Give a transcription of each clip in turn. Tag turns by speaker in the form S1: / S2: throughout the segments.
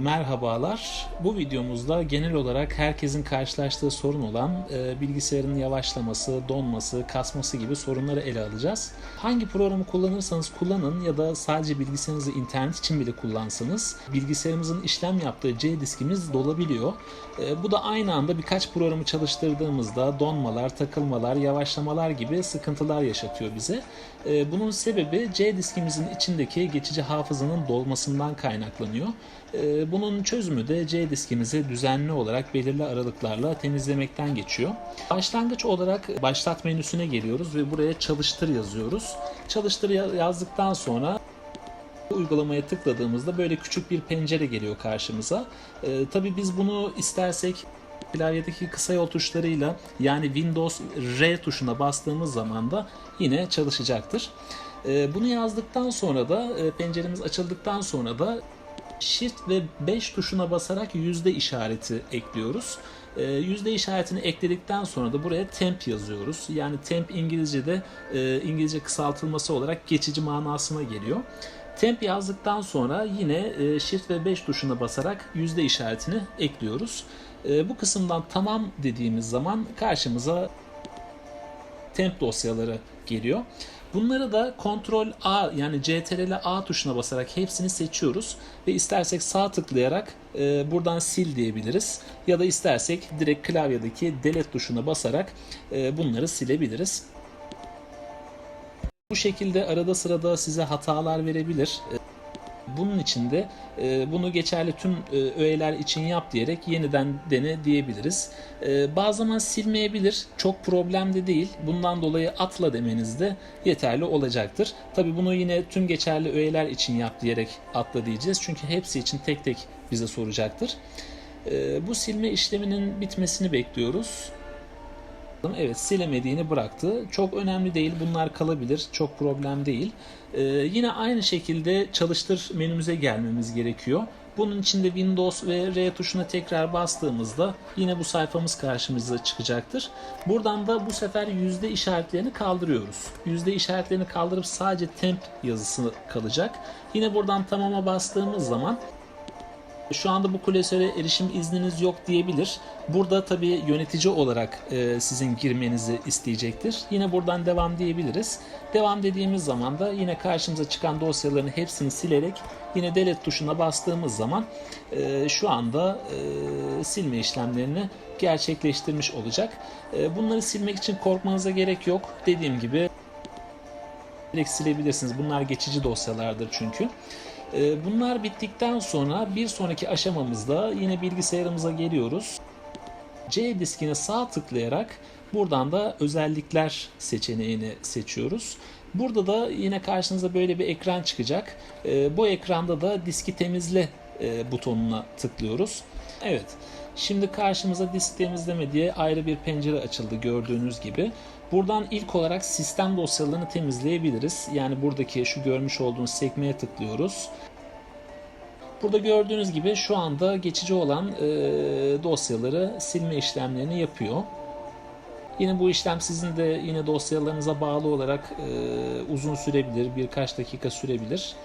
S1: Merhabalar. Bu videomuzda genel olarak herkesin karşılaştığı sorun olan e, bilgisayarın yavaşlaması, donması, kasması gibi sorunları ele alacağız. Hangi programı kullanırsanız kullanın ya da sadece bilgisayarınızı internet için bile kullansanız bilgisayarımızın işlem yaptığı C diskimiz dolabiliyor. E, bu da aynı anda birkaç programı çalıştırdığımızda donmalar, takılmalar, yavaşlamalar gibi sıkıntılar yaşatıyor bize. E, bunun sebebi C diskimizin içindeki geçici hafızanın dolmasından kaynaklanıyor. E, bunun çözümü de C diskimizi düzenli olarak belirli aralıklarla temizlemekten geçiyor. Başlangıç olarak başlat menüsüne geliyoruz ve buraya çalıştır yazıyoruz. Çalıştır yazdıktan sonra uygulamaya tıkladığımızda böyle küçük bir pencere geliyor karşımıza. Ee, tabii biz bunu istersek klavyedeki kısa yol tuşlarıyla yani Windows R tuşuna bastığımız zaman da yine çalışacaktır. Ee, bunu yazdıktan sonra da e, penceremiz açıldıktan sonra da Shift ve 5 tuşuna basarak yüzde işareti ekliyoruz. Ee, yüzde işaretini ekledikten sonra da buraya temp yazıyoruz. Yani temp İngilizce'de e, İngilizce kısaltılması olarak geçici manasına geliyor. Temp yazdıktan sonra yine e, Shift ve 5 tuşuna basarak yüzde işaretini ekliyoruz. E, bu kısımdan tamam dediğimiz zaman karşımıza temp dosyaları geliyor. Bunları da Ctrl A yani CTRL A tuşuna basarak hepsini seçiyoruz ve istersek sağ tıklayarak e, buradan sil diyebiliriz ya da istersek direkt klavyedeki delete tuşuna basarak e, bunları silebiliriz. Bu şekilde arada sırada size hatalar verebilir. Bunun için de e, bunu geçerli tüm e, öğeler için yap diyerek yeniden dene diyebiliriz. E, bazı zaman silmeyebilir. Çok problem de değil. Bundan dolayı atla demeniz de yeterli olacaktır. Tabi bunu yine tüm geçerli öğeler için yap diyerek atla diyeceğiz. Çünkü hepsi için tek tek bize soracaktır. Bu silme işleminin bitmesini bekliyoruz. Evet silemediğini bıraktı. Çok önemli değil. Bunlar kalabilir. Çok problem değil. Ee, yine aynı şekilde çalıştır menümüze gelmemiz gerekiyor. Bunun için de Windows ve R tuşuna tekrar bastığımızda yine bu sayfamız karşımıza çıkacaktır. Buradan da bu sefer yüzde işaretlerini kaldırıyoruz. Yüzde işaretlerini kaldırıp sadece temp yazısı kalacak. Yine buradan tamama bastığımız zaman şu anda bu klasöre erişim izniniz yok diyebilir. Burada tabii yönetici olarak e, sizin girmenizi isteyecektir. Yine buradan devam diyebiliriz. Devam dediğimiz zaman da yine karşımıza çıkan dosyaların hepsini silerek yine delete tuşuna bastığımız zaman e, şu anda e, silme işlemlerini gerçekleştirmiş olacak. E, bunları silmek için korkmanıza gerek yok. Dediğim gibi direkt silebilirsiniz. Bunlar geçici dosyalardır çünkü. Ee, bunlar bittikten sonra bir sonraki aşamamızda yine bilgisayarımıza geliyoruz. C diskine sağ tıklayarak buradan da özellikler seçeneğini seçiyoruz. Burada da yine karşınıza böyle bir ekran çıkacak. Ee, bu ekranda da diski temizle e, butonuna tıklıyoruz. Evet. Şimdi karşımıza disk temizleme diye ayrı bir pencere açıldı gördüğünüz gibi. Buradan ilk olarak sistem dosyalarını temizleyebiliriz. Yani buradaki şu görmüş olduğunuz sekmeye tıklıyoruz. Burada gördüğünüz gibi şu anda geçici olan e, dosyaları silme işlemlerini yapıyor. Yine bu işlem sizin de yine dosyalarınıza bağlı olarak e, uzun sürebilir, birkaç dakika sürebilir.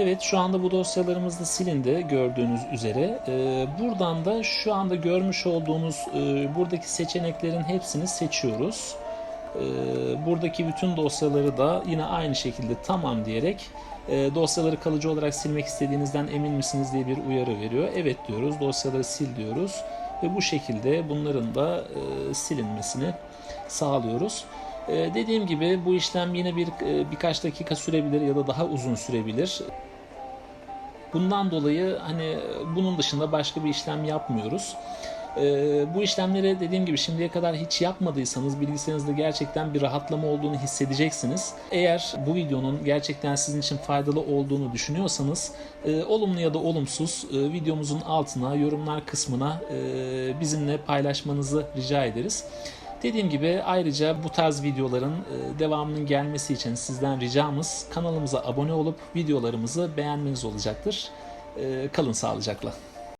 S1: Evet şu anda bu dosyalarımız da silindi gördüğünüz üzere. Ee, buradan da şu anda görmüş olduğunuz e, buradaki seçeneklerin hepsini seçiyoruz. Ee, buradaki bütün dosyaları da yine aynı şekilde tamam diyerek e, dosyaları kalıcı olarak silmek istediğinizden emin misiniz diye bir uyarı veriyor. Evet diyoruz dosyaları sil diyoruz ve bu şekilde bunların da e, silinmesini sağlıyoruz. Ee, dediğim gibi bu işlem yine bir e, birkaç dakika sürebilir ya da daha uzun sürebilir. Bundan dolayı hani bunun dışında başka bir işlem yapmıyoruz. Ee, bu işlemleri dediğim gibi şimdiye kadar hiç yapmadıysanız bilgisayarınızda gerçekten bir rahatlama olduğunu hissedeceksiniz. Eğer bu videonun gerçekten sizin için faydalı olduğunu düşünüyorsanız e, olumlu ya da olumsuz e, videomuzun altına yorumlar kısmına e, bizimle paylaşmanızı rica ederiz. Dediğim gibi ayrıca bu tarz videoların e, devamının gelmesi için sizden ricamız kanalımıza abone olup videolarımızı beğenmeniz olacaktır. E, kalın sağlıcakla.